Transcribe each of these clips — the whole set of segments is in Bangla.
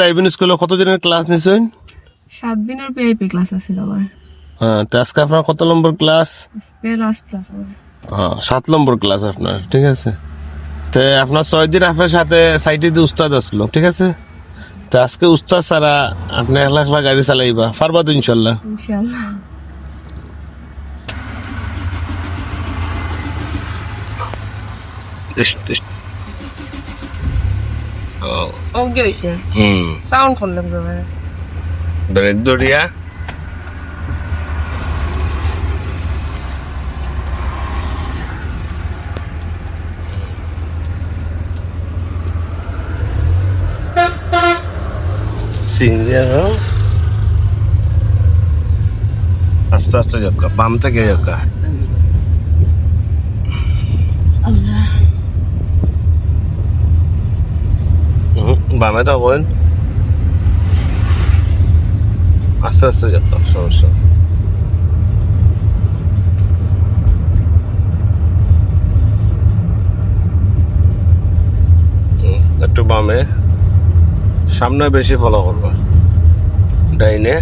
ড্রাইভিং স্কুলে কত দিনের ক্লাস নিছেন? সাত দিনের পিআইপি ক্লাস আছিল আমার হ্যাঁ তো আজকে আপনার কত নম্বর ক্লাস লাস্ট ক্লাস হ্যাঁ সাত নম্বর ক্লাস আপনার ঠিক আছে। তো আপনার ছয় দিন আপনার সাথে সাইটে দিয়ে উস্তাদ আসলো ঠিক আছে? তো আজকে উস্তাদ ছাড়া আপনি একলা একলা গাড়ি চালাইবা পারবা তো ইনশাল্লাহ। ইনশাল্লাহ। ওকে হয়েছে হুম সাউন্ড করলাম এবারে ব্রেক দরিয়া সিঙ্গিয়া আস্তে আস্তে যাক্কা বাম থেকে যাক্কা হুম, বামে তো বলেন। আস্তে আস্তে যাক্কা সমস্যা। একটু বামে। সামনে বেশি ফলো করবা। ডাইনে।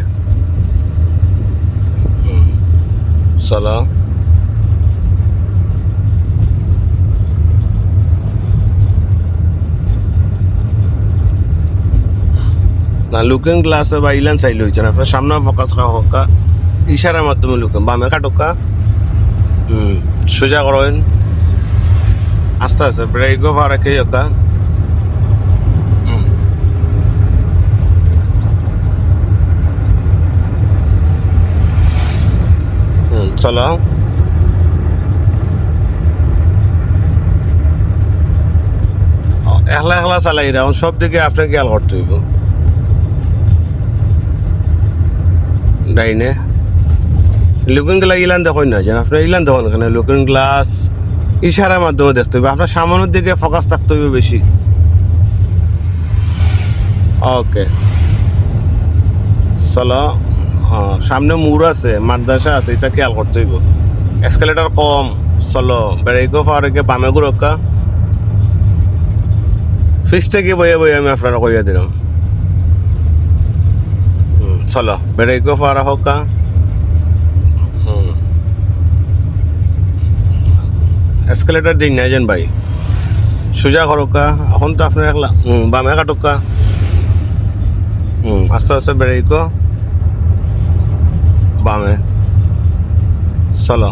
চলো না লুকিং গ্লাসে বা ইলান চাইলে হয়েছে না। আপনার সামনে ফোকাস হোকা ইশারার মাধ্যমে লুকেন বামে কাটকা হুম সোজা করেন। আস্তে আস্তে ব্রেকও ভাড়া কে হোকা চলো। ও, একলা একলা চালাই রাউন সব দিকে আপনার খেয়াল করতে হইব। ডাইনে লুকিং গ্লাস ইলান দেখুন না যেন আপনার ইলান দেখুন এখানে লুকিং গ্লাস ইশারার মাধ্যমে দেখতে হবে আপনার সামনের দিকে ফোকাস থাকতে হবে বেশি ওকে চলো সামনে মুর আছে মাদ্রাসা আছে এটা খেয়াল করতে হইব এসকেলেটার কম চলো পাওয়ার আগে বামে গুরক্কা ফিস থেকে বয়ে বয়ে আমি আপনারা কইয়া দিলাম চলো ব্রেকও পাওয়ার হোক এসকেলেটার দিন না যেন ভাই সোজা করকা এখন তো আপনার একলা বামে কাটকা হুম আস্তে আস্তে ব্রেকও বামে চলো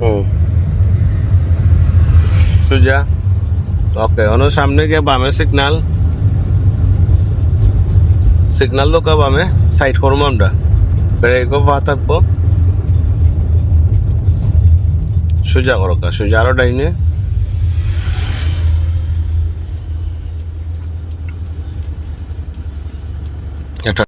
হুম সোজা। ওকে অন্য সামনে গিয়ে বামে সিগনাল সিগনাল তো বামে সাইড করব আমরা। ব্রেকও পা থাকব। সোজা করো কা, সোজা আরও ডাইনে। একটা